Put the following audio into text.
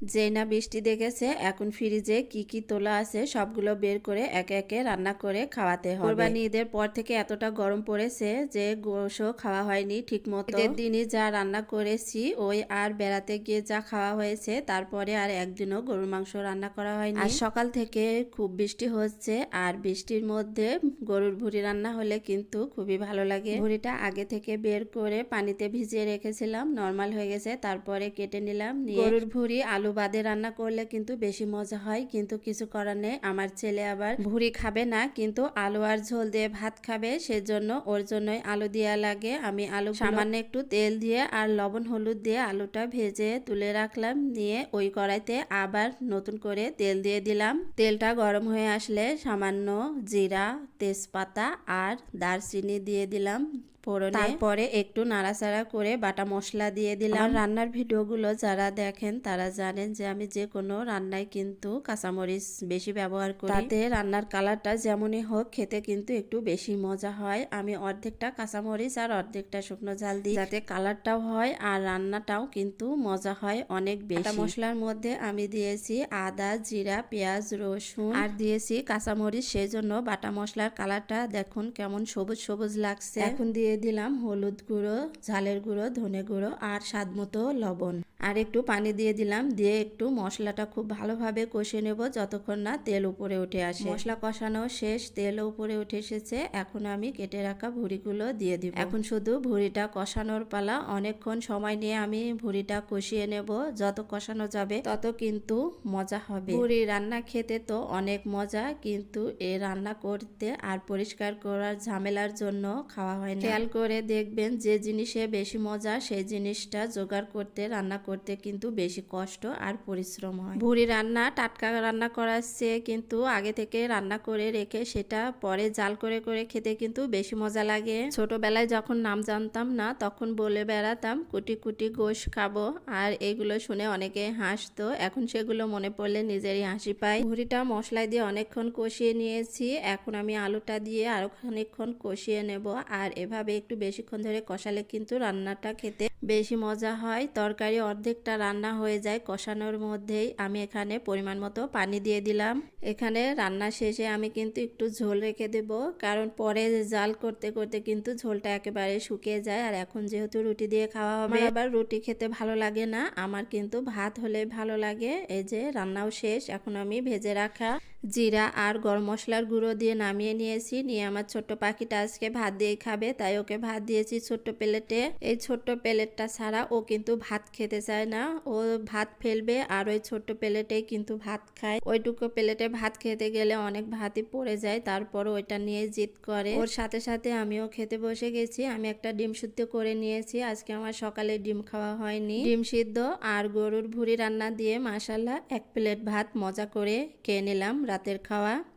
যেই না বৃষ্টি দেখেছে এখন ফ্রিজে কি কি তোলা আছে সবগুলো বের করে একে একে রান্না করে খাওয়াতে হবে। কোরবানি ঈদের পর থেকে এতটা গরম পড়েছে যে গোশও খাওয়া হয়নি ঠিক মতো ঈদের দিনই যা রান্না করেছি ওই আর বেড়াতে গিয়ে যা খাওয়া হয়েছে তারপরে আর একদিনও গরুর মাংস রান্না করা হয়নি। আর সকাল থেকে খুব বৃষ্টি হচ্ছে আর বৃষ্টির মধ্যে গরুর ভুড়ি রান্না হলে কিন্তু খুবই ভালো লাগে। ভুড়িটা আগে থেকে বের করে পানিতে ভিজিয়ে রেখেছিলাম নর্মাল হয়ে গেছে তারপরে কেটে নিলাম গরুর ভুড়ি আলু বাদে রান্না করলে কিন্তু বেশি মজা হয়। কিন্তু কিছু করার নেই। আমার ছেলে আবার ভুড়ি খাবে না, কিন্তু আলু আর ঝোল দিয়ে ভাত খাবে। সেজন্য ওর জন্যই আলু দেওয়া লাগে। আমি আলু সামান্য একটু তেল দিয়ে আর লবণ হলুদ দিয়ে আলুটা ভেজে তুলে রাখলাম। নিয়ে ওই কড়াইতে আবার নতুন করে তেল দিয়ে দিলাম। তেলটা গরম হয়ে আসলে সামান্য জিরা, তেজপাতা আর দারচিনি দিয়ে দিলাম। ফোড়নে। তারপরে একটু নাড়াচাড়া করে বাটা মশলা দিয়ে দিলাম। রান্নার ভিডিওগুলো যারা দেখেন তারা জানেন যে আমি যে কোনো রান্নায় কিন্তু কাঁচামরিচ বেশি ব্যবহার করি। তাতে রান্নার কালারটা যেমনই হোক খেতে কিন্তু একটু বেশি মজা হয়। আমি অর্ধেকটা কাঁচামরিচ আর অর্ধেকটা শুকনো ঝাল দিই। যাতে কালারটাও হয় আর রান্নাটাও কিন্তু মজা হয় অনেক বেশি। মশলার মধ্যে আমি দিয়েছি আদা জিরা পেঁয়াজ রসুন আর দিয়েছি কাঁচামরিচ। সেই জন্য বাটা মশলার কালারটা দেখুন কেমন সবুজ সবুজ লাগছে। এখন দিয়ে দিলাম হলুদ গুঁড়ো, ঝালের গুঁড়ো, ধনে গুঁড়ো আর স্বাদ মতো লবণ। আর একটু পানি দিয়ে দিলাম, দিয়ে একটু মশলাটা খুব ভালোভাবে কষে নেব যতক্ষণ না তেল উপরে উঠে আসে। মশলা কষানো শেষ, তেল উপরে উঠে এসেছে, এখন আমি কেটে রাখা ভুড়িগুলো দিয়ে দিব। এখন শুধু ভুড়িটা কষানোর পালা, অনেকক্ষণ সময় নিয়ে আমি ভুড়িটা কষিয়ে নেব, যত কষানো যাবে তত কিন্তু মজা হবে। ভুড়ি রান্না খেতে তো অনেক মজা, কিন্তু এ রান্না করতে আর পরিষ্কার করার ঝামেলার জন্য খাওয়া হয় না। খেয়াল করে দেখবেন যে জিনিসে বেশি মজা, সেই জিনিসটা জোগাড় করতে, রান্না করতে কিন্তু বেশি কষ্ট আর পরিশ্রম হয়। ভুড়ি রান্না, টাটকা রান্না করার চেয়ে কিন্তু আগে থেকে রান্না করে রেখে সেটা পরে জাল করে করে খেতে কিন্তু বেশি মজা লাগে। ছোটবেলায় যখন নাম জানতাম না, তখন বলে বেড়াতাম, কুটি কুটি গোশ খাব। আর এগুলো শুনে অনেকে হাসতো, এখন সেগুলো মনে পড়লে নিজেরই হাসি পাই ভুড়িটা মশলায় দিয়ে অনেকক্ষণ কষিয়ে নিয়েছি, এখন আমি আলুটা দিয়ে আরও খানিকক্ষণ কষিয়ে নেব, আর এভাবে একটু বেশিক্ষণ ধরে কষালে কিন্তু রান্নাটা খেতে বেশি মজা হয়। তরকারি অর্ধেকটা রান্না হয়ে যায় কষানোর মধ্যেই। আমি এখানে পরিমাণ মতো পানি দিয়ে দিলাম। এখানে রান্না শেষে আমি কিন্তু একটু ঝোল রেখে দেব। কারণ পরে জাল করতে করতে কিন্তু ঝোলটা একেবারে শুকিয়ে যায়। আর এখন যেহেতু রুটি দিয়ে খাওয়া হবে আবার রুটি খেতে ভালো লাগে না। আমার কিন্তু ভাত হলে ভালো লাগে। এই যে রান্নাও শেষ। এখন আমি ভেজে রাখা জিরা আর গরম মশলার গুঁড়ো দিয়ে নামিয়ে নিয়েছি। নিয়ে আমার ছোট্ট পাখিটা আজকে ভাত দিয়ে খাবে, তাই ওকে ভাত দিয়েছি ছোট্ট প্লেটে। এই ছোট্ট প্লেটটা ছাড়া ও কিন্তু ভাত খেতে চায় না। ও ভাত ফেলবে আর ওই ছোট্ট প্লেটেই কিন্তু ভাত খায়। ওইটুকু প্লেটে ভাত খেতে গেলে অনেক ভাতই পড়ে যায়, তারপর ওইটা নিয়ে জিদ করে। ওর সাথে সাথে আমিও খেতে বসে গেছি। আমি একটা ডিম সিদ্ধ করে নিয়েছি। আজকে আমার সকালে ডিম খাওয়া হয়নি। ডিম সিদ্ধ আর গরুর ভুড়ি রান্না দিয়ে মাসাল্লাহ এক প্লেট ভাত মজা করে খেয়ে নিলাম। রাতের খাওয়া